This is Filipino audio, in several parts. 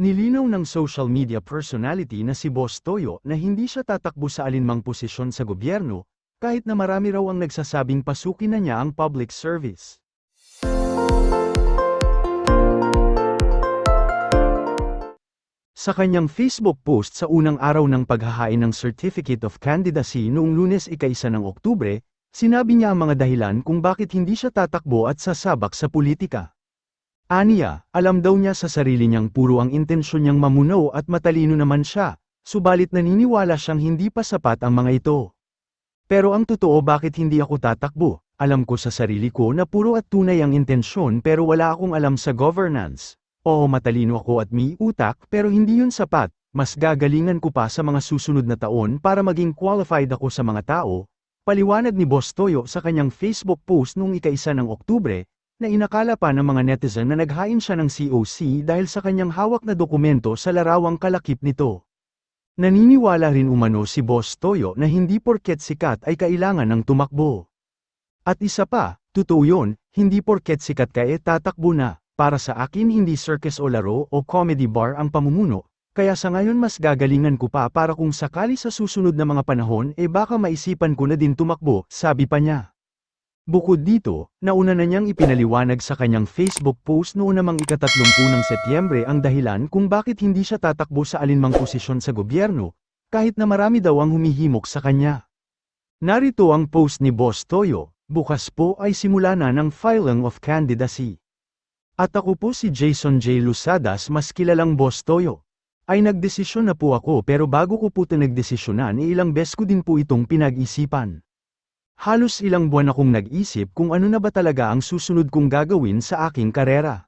Nilinaw ng social media personality na si Boss Toyo na hindi siya tatakbo sa alinmang posisyon sa gobyerno, kahit na marami raw ang nagsasabing pasukin na niya ang public service. Sa kanyang Facebook post sa unang araw ng paghahain ng Certificate of Candidacy noong lunes ikaisa ng Oktubre, sinabi niya ang mga dahilan kung bakit hindi siya tatakbo at sasabak sa politika. Aniya, alam daw niya sa sarili niyang puro ang intensyon niyang mamuno at matalino naman siya, subalit naniniwala siyang hindi pa sapat ang mga ito. Pero ang totoo bakit hindi ako tatakbo, alam ko sa sarili ko na puro at tunay ang intensyon pero wala akong alam sa governance. Oo matalino ako at may utak pero hindi yun sapat, mas gagalingan ko pa sa mga susunod na taon para maging qualified ako sa mga tao, paliwanag ni Boss Toyo sa kanyang Facebook post noong ikaisa ng Oktubre, na inakala pa ng mga netizen na naghain siya ng COC dahil sa kanyang hawak na dokumento sa larawang kalakip nito. Naniniwala rin umano si Boss Toyo na hindi porket sikat ay kailangan ng tumakbo. At isa pa, totoo yun, hindi porket sikat ka eh tatakbo na, para sa akin hindi circus o laro o comedy bar ang pamumuno, kaya sa ngayon mas gagalingan ko pa para kung sakali sa susunod na mga panahon eh baka maisipan ko na din tumakbo, sabi pa niya. Bukod dito, nauna na niyang ipinaliwanag sa kanyang Facebook post noong namang ikatatlumpu ng Setyembre ang dahilan kung bakit hindi siya tatakbo sa alinmang posisyon sa gobyerno, kahit na marami daw ang humihimok sa kanya. Narito ang post ni Boss Toyo, bukas po ay simula na ng filing of candidacy. At ako po si Jason J. Lusadas mas kilalang Boss Toyo. Ay nagdesisyon na po ako pero bago ko po ito nagdesisyonan ilang beses ko din po itong pinag-isipan. Halos ilang buwan akong nag-isip kung ano na ba talaga ang susunod kong gagawin sa aking karera.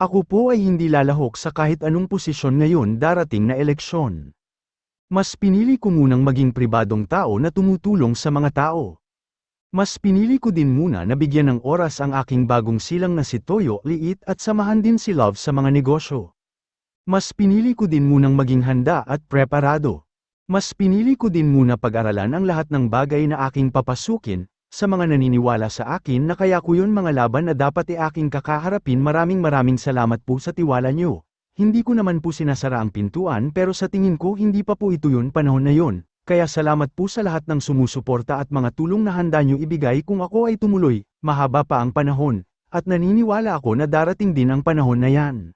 Ako po ay hindi lalahok sa kahit anong posisyon ngayon darating na eleksyon. Mas pinili ko munang maging pribadong tao na tumutulong sa mga tao. Mas pinili ko din muna na bigyan ng oras ang aking bagong silang na si Toyo liit at samahan din si Love sa mga negosyo. Mas pinili ko din munang maging handa at preparado. Mas pinili ko din muna pag-aralan ang lahat ng bagay na aking papasukin, sa mga naniniwala sa akin na kaya ko yun mga laban na dapat e aking kakaharapin maraming maraming salamat po sa tiwala nyo. Hindi ko naman po sinasara ang pintuan pero sa tingin ko hindi pa po ito yun panahon na yun, kaya salamat po sa lahat ng sumusuporta at mga tulong na handa nyo ibigay kung ako ay tumuloy, mahaba pa ang panahon, at naniniwala ako na darating din ang panahon na yan.